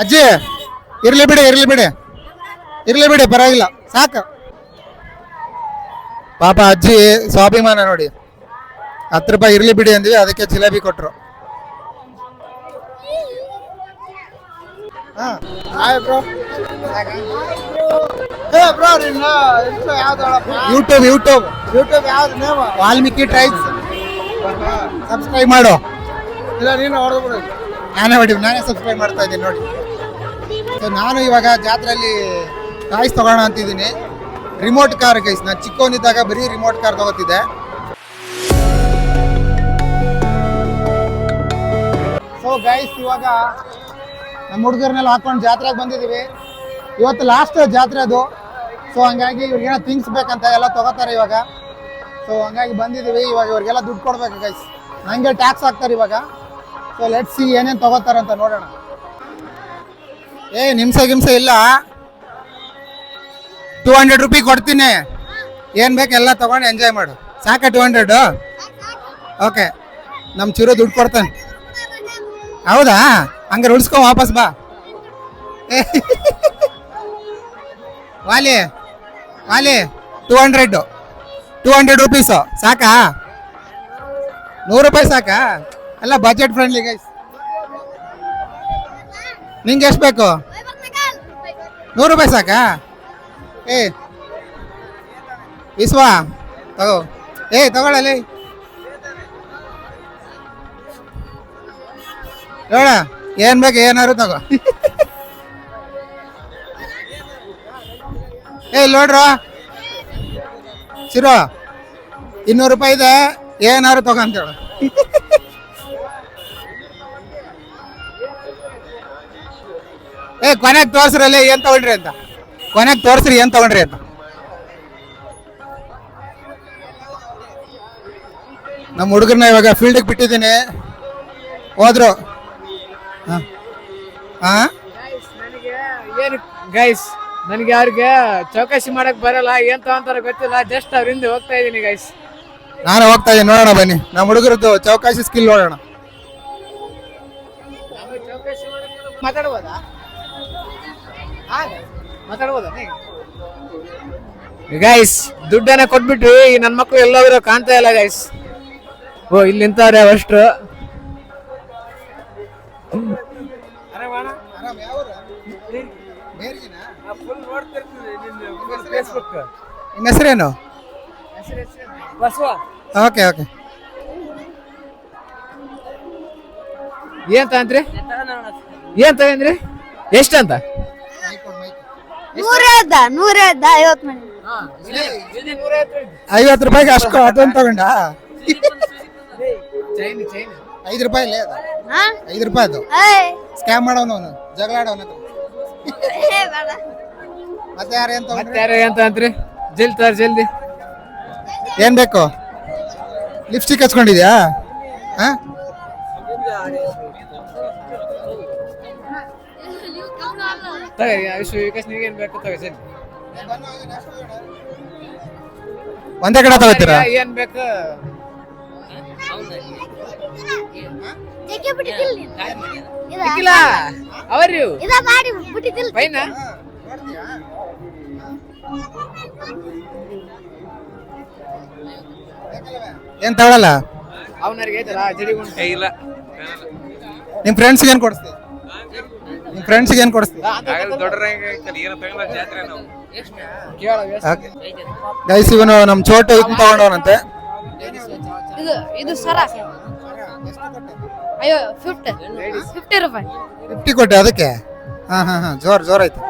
ಅಜ್ಜಿ ಇರ್ಲಿ ಬಿಡಿ ಇರ್ಲಿ ಬಿಡಿ. ಇರ್ಲಿ ಬಿಡಿ ಪರವಾಗಿಲ್ಲ. ಸಾಕು. ಪಾಪ ಅಜ್ಜಿ ಸ್ವಾಭಿಮಾನ ನೋಡಿ. ಹತ್ತು ರೂಪಾಯಿ ಇರ್ಲಿ ಬಿಡಿ ಅಂದ್ವಿ ಅದಕ್ಕೆ ಜಿಲೇಬಿ ಕೊಟ್ರು. ಯೂಟ್ಯೂಬ್ ಯೂಟ್ಯೂಬ್ ಯೂಟ್ಯೂಬ್ ಯಾವ್ದು ನೇಮ ವಾಲ್ಮೀಕಿ ಟ್ರೈಬ್ಸ್ ಸಬ್ಸ್ಕ್ರೈಬ್ ಮಾಡು. ಇಲ್ಲ ನೀನು ಹೊಡೆದು ಬಿಡು. ನಾನೇ ಹೊಡಿ ನಾನೇ ಸಬ್ಸ್ಕ್ರೈಬ್ ಮಾಡ್ತಾ ಇದ್ದೀನಿ ನೋಡಿ. ಸೊ ನಾನು ಇವಾಗ ಜಾತ್ರೆಯಲ್ಲಿ ಕಾಯ್ಸ್ ತಗೋಣ ಅಂತಿದ್ದೀನಿ. ರಿಮೋಟ್ ಕಾರ್ ಗೈಸ್ ನಾನು ಚಿಕ್ಕವನಿದ್ದಾಗ ಬರೀ ರಿಮೋಟ್ ಕಾರ್ ತಗೋತಿದ್ದೆ. ಸೊ ಗೈಸ್ ಇವಾಗ ನಮ್ಮ ಹುಡುಗರನ್ನೆಲ್ಲ ಹಾಕೊಂಡು ಜಾತ್ರೆಗೆ ಬಂದಿದ್ದೀವಿ. ಇವತ್ತು ಲಾಸ್ಟ್ ಜಾತ್ರೆ ಅದು. ಸೊ ಹಂಗಾಗಿ ಇವ್ರಿಗೇನೋ ಥಿಂಗ್ಸ್ ಬೇಕಂತ ಎಲ್ಲ ತಗೋತಾರೆ ಇವಾಗ. ಸೊ ಹಂಗಾಗಿ ಬಂದಿದ್ದೀವಿ. ಇವಾಗ ಇವ್ರಿಗೆಲ್ಲ ದುಡ್ಡು ಕೊಡ್ಬೇಕು ಗೈಸ್ ನನಗೆ ಟ್ಯಾಕ್ಸ್ ಹಾಕ್ತಾರೆ ಇವಾಗ. ಸೊ ಲೆಟ್ ಸಿ ಏನೇನು ಅಂತ ನೋಡೋಣ. ಏ, ನಿಮ್ಸೆ ಗಿಮ್ಸೆ ಇಲ್ಲ? ಟೂ ಹಂಡ್ರೆಡ್ ರುಪಿ ಕೊಡ್ತೀನಿ. ಏನು ಬೇಕು ಎಲ್ಲ ತಗೊಂಡು ಎಂಜಾಯ್ ಮಾಡು. ಸಾಕ ಟೂ ಹಂಡ್ರೆಡು ಓಕೆ ನಮ್ಮ ಚಿರು ದುಡ್ಡು ಕೊಡ್ತಾನೆ. ಹೌದಾ? ಹಂಗಾರೆ ಉಳಿಸ್ಕೊ, ವಾಪಸ್ ಬಾ. Vali Vali two hundred two hundred rupees ಸಾಕಾ? ನೂರು ರೂಪಾಯಿ ಸಾಕಾ? ಎಲ್ಲ ಬಜೆಟ್ ಫ್ರೆಂಡ್ಲಿ ಗೈಸ್ ನಿಂಗೆ ಎಷ್ಟು ಬೇಕು? ನೂರು ರೂಪಾಯಿ ಸಾಕಾ? ಏ ವಿಶ್ವ ತಗೋ. ಏ ತಗೊಳ್ಳಲಿ ಹೇಳ, ಏನು ಬೇಕು ಏನಾದ್ರು ತಗೋ. ಏ, ಇಲ್ಲಿ ಸಿರೋ ಇನ್ನೂರು ರೂಪಾಯಿ ಇದೆ, ಏನಾದ್ರು ತಗೋ ಅಂತೇಳು ಏ ಕೊನೆಗೆ ತೋರ್ಸ್ರಲ್ಲ ಏನ್ ತಗೊಂಡ್ರಿ ಅಂತ. ಕೊನೆಗೆ ತೋರ್ಸ್ರಿ ಏನ್ ತಗೊಂಡ್ರಿ ಅಂತ. ನಮ್ಮ ಹುಡುಗರನ್ನ ಇವಾಗ ಫೀಲ್ಡಿಗೆ ಬಿಟ್ಟಿದ್ದೀನಿ. ಹೋದ್ರು. ಏನು ಗೈಸ್ ನನಗೆ ಯಾರಿಗೆ ಚೌಕಾಸಿ ಮಾಡಕ್ ಬರಲ್ಲ ಏನ್ ತಗೊಂತಾರ ಗೊತ್ತಿಲ್ಲ ಜಸ್ಟ್ ಅವ್ರ ಹಿಂದೆ ಹೋಗ್ತಾ ಇದೀನಿ ಗೈಸ್ ನಾನು ಹೋಗ್ತಾ ಇದ್ದೀನಿ ನೋಡೋಣ ಬನ್ನಿ. ನಮ್ಮ ಹುಡುಗರದ್ದು ಚೌಕಾಸಿ ಸ್ಕಿಲ್ ನೋಡೋಣ. ಮಾತಾಡ್ಬೋದಾ? ಗೈಸ್ ದುಡ್ಡನ್ನ ಕೊಟ್ಬಿಟ್ಟು ಈ ನನ್ನ ಮಕ್ಕಳು ಎಲ್ಲಾದರೂ ಕಾಣ್ತಾ ಇಲ್ಲ ಗೈಸ್ ಓ ಇಲ್ಲಿ ನಿಂತವ್ರೆ ಅಷ್ಟು ನಿಮ್ಮ ಹೆಸರೇನು? ಬಸವ. Okay okay. ಏನ್ ತಗಂತ್ರಿ ಏನ್ ತಗಂದ್ರಿ ಎಷ್ಟಂತ? ನೂರೈದ ನೂರೈದ ಐವತ್ತು ಮಂದಿ. ಐವತ್ತು ರೂಪಾಯಿಗೆ ಅಷ್ಟು ಅದೊಂದು ತಗೊಂಡ? ಚೈನಿ ಚೈನಿ ಐದು ರೂಪಾಯಿ ಇಲ್ಲ ಹಾ? ಐದು ರೂಪಾಯಿ ಅದು. ಸ್ಕ್ಯಾಮ್ ಮಾಡೋನು ಅವನು ಜಗಳ ಆಡೋನು ಮತ್ತೆ ಯಾರು ಏನ್ ಮತ್ತೆ ಯಾರು ಅಂತ ಅಂತ್ರಿ? ಜಲ್ದಿ ತರ್ ಜಲ್ದಿ. ಏನ್ ಬೇಕು? ಲಿಪ್ಸ್ಟಿಕ್ ಹಚ್ಕೊಂಡಿದ್ಯಾ? ಹಾ? ತಗೋ ವಿಶ್ವ ವಿಕಾಸ್ ನಿಮ್ಗೆ ಏನ್ ಬೇಕು ತಗೋ ಸರಿ. ಒಂದೇ ಕಡೆ ತಗೋತೀರಾ? ಏನ್ ಬೇಕು? ಅವರ್ ಫೈನ್ ಏನ್ ತಗೊಳಲ್ಲ? ಅವನರಿಗೆ ಐತಲ್ಲ ಜಡಿಗುಂಟ ಇಲ್ಲ. ನಿಮ್ ಫ್ರೆಂಡ್ಸ್ಗೆ ಏನ್ ಕೊಡಿಸ್ತಿ? ನಿಮ್ ಫ್ರೆಂಡ್ಸ್ಗೆ ಏನು ಕೊಡಿಸ್ತಿ ಕೇಳ ಗೈಸ್ ಇವನು ನಮ್ಮ ಚೋಟು ಇದನ್ನ ತಗೊಂಡವನಂತೆ. ಇದು ಇದು ಸರ ಅಯ್ಯೋ ಫಿಫ್ಟಿ ಫಿಫ್ಟಿ ರೂಪಾಯಿ. ಫಿಫ್ಟಿ ಕೊಟ್ಟೆ ಅದಕ್ಕೆ? ಹಾಂ ಹಾಂ ಹಾಂ ಜೋರ್ ಜೋರ್ ಆಯ್ತು.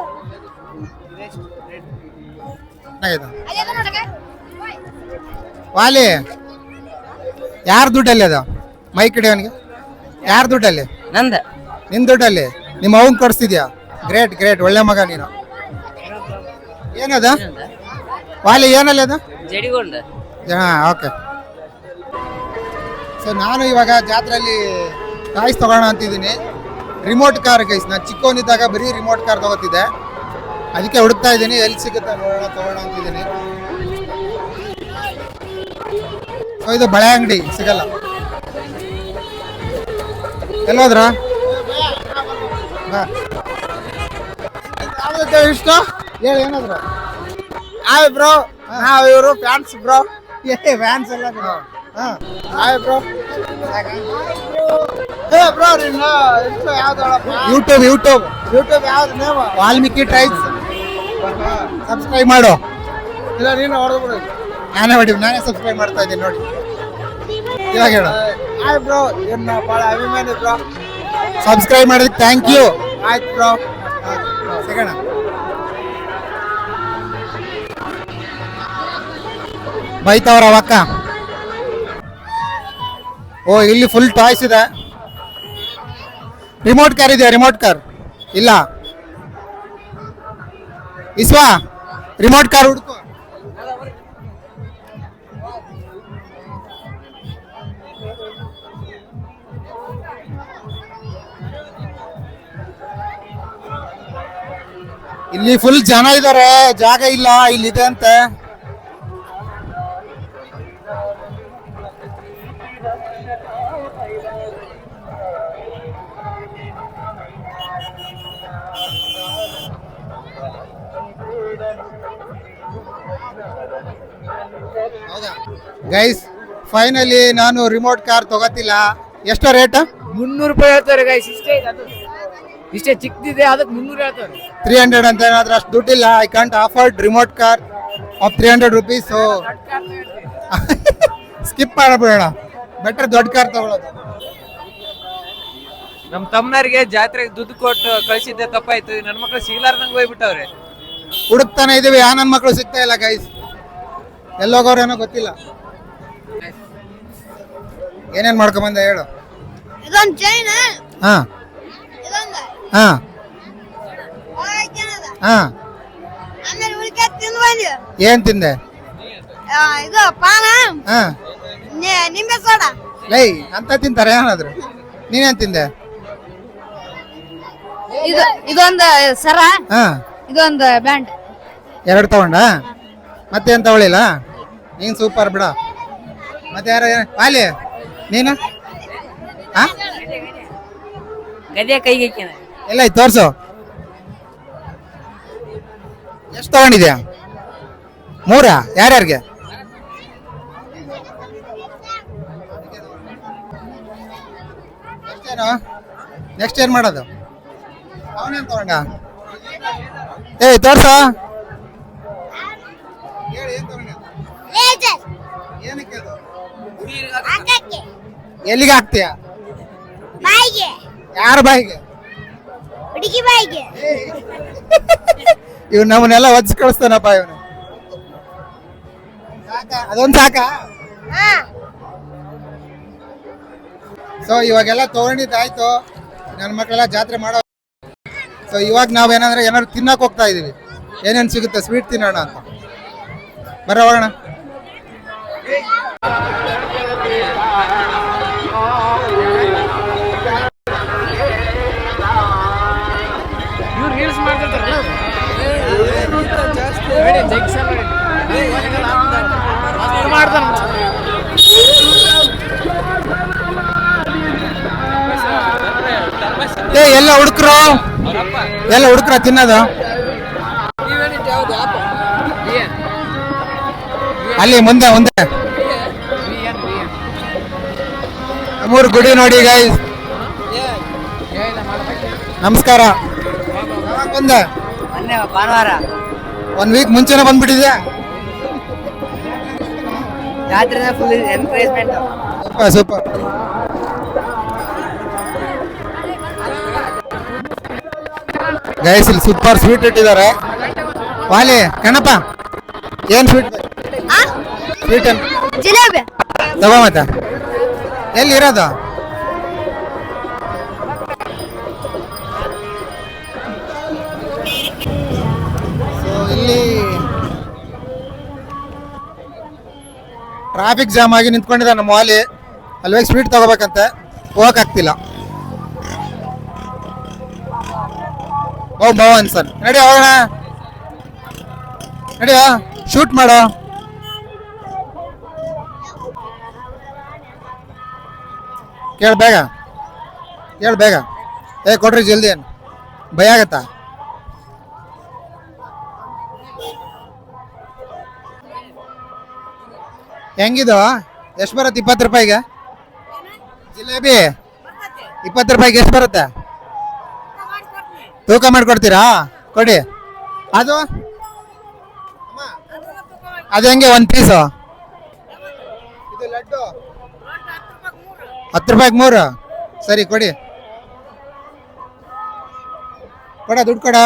ವಾಲಿ ಯಾರ ದುಡ್ಡಲ್ಲಿ ಅದು? ಮೈಕ್ ಹಿಡಿಯೋನಿಗೆ ಯಾರ ದುಡ್ಡಲ್ಲಿ? ನಂದ. ನಿನ್ ದುಡ್ಡಲ್ಲಿ? ನಿಮ್ಮ ಅವನ್ ಕಡಿಸ್ತಿದ್ಯಾ ಗ್ರೇಟ್ ಗ್ರೇಟ್ ಒಳ್ಳೆ ಮಗ ನೀನು. ಏನದ? ವಾಲಿ ಏನಲ್ಲ ಅದು? ಜಡಿಗೊಂಡ. ಹಾ ಓಕೆ ಸೊ ನಾನು ಇವಾಗ ಜಾತ್ರೆಯಲ್ಲಿ ಟಾಯ್ಸ್ ತಗೋಣ ಅಂತಿದ್ದೀನಿ. ರಿಮೋಟ್ ಕಾರ್ ಗೈಸ್ ನಾನು ಚಿಕ್ಕವನಿದ್ದಾಗ ಬರೀ ರಿಮೋಟ್ ಕಾರ್ ತಗೋತಿದ್ದೆ. ಅದಕ್ಕೆ ಹುಡುಕ್ತಾ ಇದ್ದೀನಿ. ಎಲ್ಲಿ ಸಿಗುತ್ತೆ ನೋಡೋಣ ತಗೋಣ ಅಂತಿದ್ದೀನಿ. ಇದು ಬಳೆ ಅಂಗಡಿ ಸಿಗಲ್ಲ. ಎಲ್ಲೋದ್ರ? ಬಾ ಇಷ್ಟ? ಹೇಳಿ ಏನಾದ್ರು? Hi bro. ನಾವ್ ಇವರು ಫ್ಯಾನ್ಸ್ ಬ್ರೋ. ಏ ಫ್ಯಾನ್ಸ್ ಎಲ್ಲ ಹಾ. Hi bro. ಏ ಬ್ರೋ ನಿನ್ನ ಇಷ್ಟ ಯಾವ್ದಳಪ್ಪ? ಯೂಟ್ಯೂಬ್ ಯೂಟ್ಯೂಬ್ ಯೂಟ್ಯೂಬ್ ಯಾವ್ದು ನೇಮ್ ವಾಲ್ಮೀಕಿ ಟ್ರೈಬ್ಸ್ ಸಬ್ಸ್ಕ್ರೈಬ್ ಮಾಡು. ಇಲ್ಲ ನೀನು ಹೊಡೆದು ಬಿಡು. ನಾನೇ ಹೊಡಿ ನಾನೇ ಸಬ್ಸ್ಕ್ರೈಬ್ ಮಾಡ್ತಾ ಇದ್ದೀನಿ ನೋಡಿ. ಇವಾಗ ಹೇಳು. Hi bro. ಇನ್ನ ಭಾಳ ಅಭಿಮಾನಿ ಬ್ರೋ. ಸಬ್ಸ್ಕ್ರೈಬ್ ಮಾಡೋದಕ್ಕೆ ಥ್ಯಾಂಕ್ ಯು ಆಯ್ತು ಬ್ರೋ ಸಿಗೋಣ ಬೈತವ್ರ ಅವಕ್ಕ? ಓ ಇಲ್ಲಿ ಫುಲ್ ಟಾಯ್ಸ್ ಇದೆ. ರಿಮೋಟ್ ಕಾರ್ ಇದೆಯಾ? ರಿಮೋಟ್ ಕಾರ್ ಇಲ್ಲ. ಇಸ್ವಾ ರಿಮೋಟ್ ಕಾರ್ ಹುಡುಕು. ಇಲ್ಲಿ ಫುಲ್ ಜನ ಇದಾರೆ, ಜಾಗ ಇಲ್ಲ, ಇಲ್ಲಿದೆ ಅಂತ. ಗೈಸ್ ಫೈನಲಿ ನಾನು ರಿಮೋಟ್ ಕಾರ್ ತಗೋತಿಲ್ಲ. ಎಷ್ಟೋ ರೇಟ್ ಮುನ್ನೂರು ರೂಪಾಯಿ ಹೇಳ್ತಾರೆ ಗೈಸ್ ಇಷ್ಟೇ ಇಷ್ಟೇ ಚಿಕ್ಕದಿದೆ ಅದಕ್ಕೆ ಮುನ್ನೂರು ಹೇಳ್ತಾರೆ. ತ್ರೀ ಹಂಡ್ರೆಡ್ ಅಂತ ಏನಾದ್ರೆ ಅಷ್ಟು ದುಡ್ಡಿಲ್ಲ I can't afford remote car of three hundred rupees skip ಮಾಡಬೇಡ ಬೆಟರ್ ದೊಡ್ಡ ಕಾರ್ ತಗೊಳ್ಳೋದು. ನಮ್ಮ ತಮ್ಮನರಿಗೆ ಜಾತ್ರೆಗೆ ದುಡ್ಡು ಕೊಟ್ಟು ಕಳಿಸಿದ್ದೆ ತಪ್ಪಾಯ್ತು. ನನ್ನ ಮಕ್ಳು ಸಿಗ್ಲಾರ್ದಂಗ್ ಹೋಗ್ಬಿಟ್ಟವ್ರೆ. ಹುಡುಕ್ತಾನೆ ಇದೀವಿ ಆ ನನ್ನ ಮಕ್ಕಳು ಸಿಗ್ತಾ ಇಲ್ಲ ಗೈಸ್ ಎಲ್ಲೋಗೋರೇನೋ ಗೊತ್ತಿಲ್ಲ. ಏನೇನ್ ಮಾಡ್ಕೊಂಬಂದೆ ಹೇಳು. ಇದೊಂದು ಚೈನ್ ಹಾ. ಇದೊಂದು? ಹಾ. ಹಾ. ಆಮೇಲೆ ಉಳಿಕೆ ತಿಂದು ಬಂದ್ವಿ ಏನ್ ತಿಂದೆ? ಆ, ಇದು ಪಾನ? ಹಾ. ನಿ- ನಿಂಬೆ ಸೋಡಾ? ಲೈ ಅಂತ ತಿಂತಾರೆ ಏನಾದ್ರು? ನೀನೇನ್ ತಿಂದೆ? ಇದು ಇದೊಂದು ಸರ? ಹಾ. ಇದೊಂದು ಬ್ಯಾಂಡ್? ಎರಡು ತಗೊಂಡ? ಮತ್ತೇನ್ ತಗೊಳ್ಳಿಲ್ಲ ನೀನ್ ಸೂಪರ್ ಬಿಡ. ಮತ್ತೆ ಯಾರ ಪಾಲಿ ನೀನು? ಹಾ? ಗದೆ ಕೈಗೆ ಎಲ್ಲ ಆಯ್ತು ತೋರ್ಸು. ಎಷ್ಟು ತಗೊಂಡಿದ್ಯಾ? ಮೂರಾ? ಯಾರ್ಯಾರಿಗೆ? ನೆಕ್ಸ್ಟ್ ಏನು? ನೆಕ್ಸ್ಟ್ ಏನ್ ಮಾಡೋದು? ಅವನೇನ್ ತಗೊಂಡ? ಏ ತೋರ್ಸ. ಎಲ್ಲಿಗೆ ಹಾಕ್ತೀಯ? ಯಾರ ಬಾಯಿಗೆ? ಹುಡುಗಿ ಬಾಯಿಗೆ. ಇವ್ ನಮ್ಮನ್ನೆಲ್ಲ ಒಜ್ಜಿ ಕಳಿಸ್ತಾನಪ್ಪ ಇವನು. ಅದೊಂದು ಸಾಕ? ಹಾ. ಸೊ ಇವಾಗೆಲ್ಲ ತಗೊಂಡಿದ್ದಾಯ್ತು ನನ್ನ ಮಕ್ಕಳೆಲ್ಲ ಜಾತ್ರೆ ಮಾಡೋ ಸೊ ಇವಾಗ ನಾವೇನಂದ್ರೆ ಏನಾದ್ರು ತಿನ್ನಕ್ ಹೋಗ್ತಾ ಇದೀವಿ. ಏನೇನು ಸಿಗುತ್ತೆ? ಸ್ವೀಟ್ ತಿನ್ನೋಣ ಅಂತ. ಬರ ಮಾಡ್ತಾನೆ ಎಲ್ಲ ಹುಡುಕ್ರು? ಎಲ್ಲ ಹುಡುಕ್ರ ತಿನ್ನೋದು? ಅಲ್ಲಿ ಮುಂದೆ ಮುಂದೆ. ಮೂರು ಗುಡಿ ನೋಡಿ ಗೈಸ್ ನಮಸ್ಕಾರ. ಮುಂದೆ ಭಾನುವಾರ. ಒಂದ್ ವೀಕ್ ಮುಂಚೆನೆ ಬಂದ್ಬಿಟ್ಟಿದ್ಯಾ? ಜಾತ್ರೆ full encouragement super super guys ಇಲ್ಲಿ ಸೂಪರ್ ಸ್ವೀಟ್ ಇಟ್ಟಿದ್ದಾರೆ. ವಾಲಿ ಕಣಪ್ಪ ಏನ್ ಸ್ವೀಟ್ ಸ್ವೀಟ್ ಏನು? ಜಿಲೇಬಿ. ತಗೋ ಮತ್ತೆ. ಎಲ್ಲಿ ಟ್ರಾಫಿಕ್ ಜಾಮ್ ಆಗಿ ನಿಂತ್ಕೊಂಡಿದೆ ನಮ್ಮ ವಾಲಿ. ಅಲ್ಲಿ ಹೋಗಿ ಸ್ವೀಟ್ ತಗೋಬೇಕಂತೆ. ಹೋಗಕ್ಕಾಗ್ತಿಲ್ಲ. ಓ ಭವನ್ ಸರ್. ನಡಿ, ಹೋಗೋಣ. ನಡಿಯೋ ಶೂಟ್ ಮಾಡೋ. ಕೇಳ ಬೇಗ. ಕೇಳ ಬೇಗ. ಏ, ಕೊಡ್ರಿ ಜಲ್ದಿ. ಏನು ಭಯ ಆಗತ್ತಾ? ಹೆಂಗಿದು ಎಷ್ಟು ಬರುತ್ತೆ? ಇಪ್ಪತ್ತು ರೂಪಾಯಿಗೆ? ಜಿಲೇಬಿ? ಇಪ್ಪತ್ತು ರೂಪಾಯಿಗೆ ಎಷ್ಟು ಬರುತ್ತೆ? ತೂಕ ಮಾಡಿಕೊಡ್ತೀರಾ? ಕೊಡಿ. ಅದು? ಅದು ಹೆಂಗೆ? ಒಂದು ಪೀಸು ಇದು ಲಡ್ಡು? ಹತ್ತು ರೂಪಾಯಿಗೆ ಮೂರು? ಸರಿ, ಕೊಡಿ. ಕೊಡ, ದುಡ್ಡು ಕೊಡ.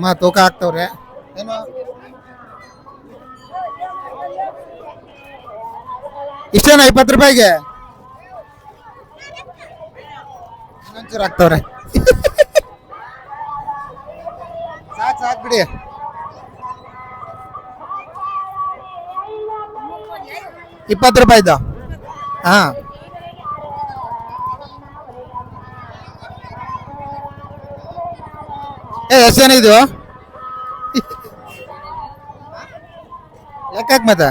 ಅಮ್ಮ ತೂಕ ಹಾಕ್ತವ್ರೆ. ಏನು? ಇಷ್ಟೇನಾ ಇಪ್ಪತ್ತು ರೂಪಾಯಿಗೆ? ಇನ್ನೊಂಚೂರು ಹಾಕ್ತವ್ರೆ. ಸಾಕು ಸಾಕು ಬಿಡಿ. ಇಪ್ಪತ್ತು ರೂಪಾಯಿದು. ಹಾ. ಏ, ಎಷ್ಟು ಜನ ಇದು ಲೆಕ್ಕಕ್ಕೆ ಮತ್ತೆ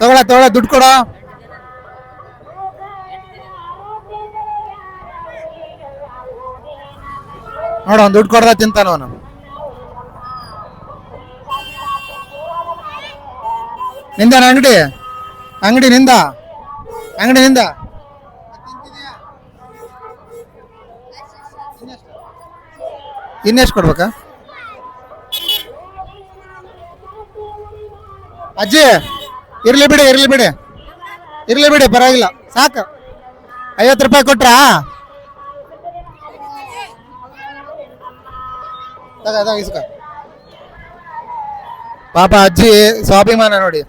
ತಗೊಳ ತಗೊಳ ದುಡ್ಡು ಕೊಡ. ನೋಡ ದುಡ್ಡು ಕೊಡ್ದ ತಿಂತಾನ ಅವನು. ನಿಂದ ಅಂಗಡಿ? ಅಂಗಡಿ ನಿಂದ? ಅಂಗಡಿ ನಿಂದ? ಇನ್ನೆಷ್ಟು ಕೊಡ್ಬೇಕಾ? ಅಜ್ಜಿ, ಇರಲಿ ಬಿಡಿ ಇರಲಿ ಬಿಡಿ. ಇರಲಿ ಬಿಡಿ, ಪರವಾಗಿಲ್ಲ. ಸಾಕು. ಐವತ್ತು ರೂಪಾಯಿ ಕೊಟ್ರಾ? ಇಸ್ಕ. ಪಾಪ ಅಜ್ಜಿ ಸ್ವಾಭಿಮಾನ ನೋಡಿ.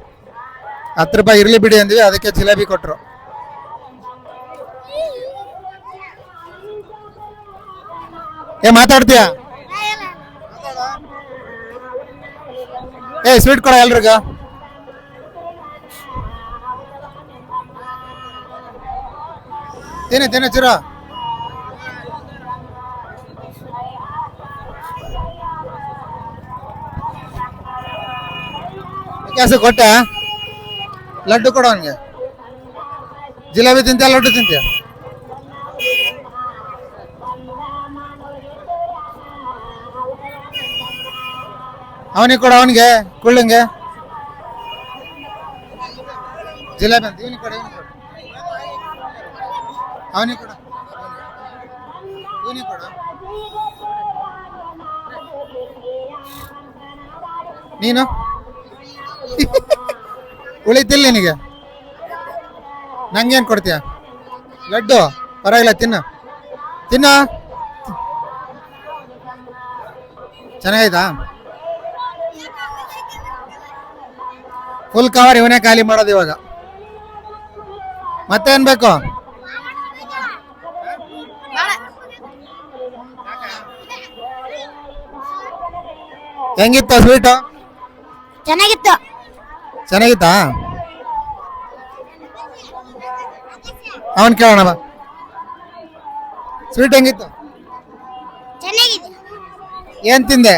ಹತ್ತು ರೂಪಾಯಿ ಇರಲಿ ಬಿಡಿ ಅಂದ್ವಿ, ಅದಕ್ಕೆ ಜಿಲೇಬಿ ಕೊಟ್ರು. ಏ, ಮಾತಾಡ್ತೀಯ? ಏ, ಸ್ವೀಟ್ ಕೊಡ ಎಲ್ರಿಗ. ತಿನ್ನಿ ತಿನ್ನಿ, ಚಿರ. ಕೆಲಸ ಕೊಟ್ಟೆ? ಲಡ್ಡು ಕೊಡ ಅವನಿಗೆ. ಜಿಲೇಬಿ ತಿಂತೀಯ, ಲಡ್ಡು ತಿಂತೀಯ? ಅವನಿಗೆ ಕೊಡು, ಅವನಿಗೆ. ಕುಳ್ಳಂಗೆ. ಜಿಲೇಬಿ ಅಂತ, ಇವನಿಗೆ ಕೊಡು ಅವನಿಗೆ ಕೊಡು. ಇವನಿಗೆ ಕೊಡು. ನೀನು? ಉಳಿತಿಲ್ಲ ನಿನಗೆ. ನಂಗೇನು ಕೊಡ್ತೀಯ? ಲಡ್ಡು? ಪರವಾಗಿಲ್ಲ, ತಿನ್ನ. ತಿನ್ನ. ಚೆನ್ನಾಗೈತಾ? ಫುಲ್ ಕವರ್ ಇವನೇ ಖಾಲಿ ಮಾಡೋದು ಇವಾಗ. ಮತ್ತೇನ್ ಬೇಕು? ಹೆಂಗಿತ್ತು ಸ್ವೀಟು ಚೆನ್ನಾಗಿತ್ತು. ಚೆನ್ನಾಗಿತ್ತಾ? ಅವನ್ ಕೇಳೋಣ ಬಾ. ಸ್ವೀಟ್ ಹೆಂಗಿತ್ತು? ಏನ್ ತಿಂದೆ?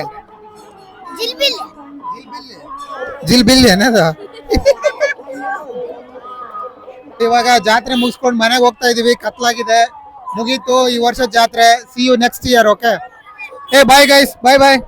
ಜಿಲ್ಬಿಲ್. ಜಿಲ್ಬಿಲ್ಲಿ ಏನದು ಇವಾಗ ಜಾತ್ರೆ ಮುಗಿಸ್ಕೊಂಡು ಮನೆಗೆ ಹೋಗ್ತಾ ಇದೀವಿ, ಕತ್ಲಾಗಿದೆ. ಮುಗೀತು ಈ ವರ್ಷ ಜಾತ್ರೆ. See you next year okay ಏ ಬಾಯ್ ಗೈಸ್ ಬಾಯ್ ಬಾಯ್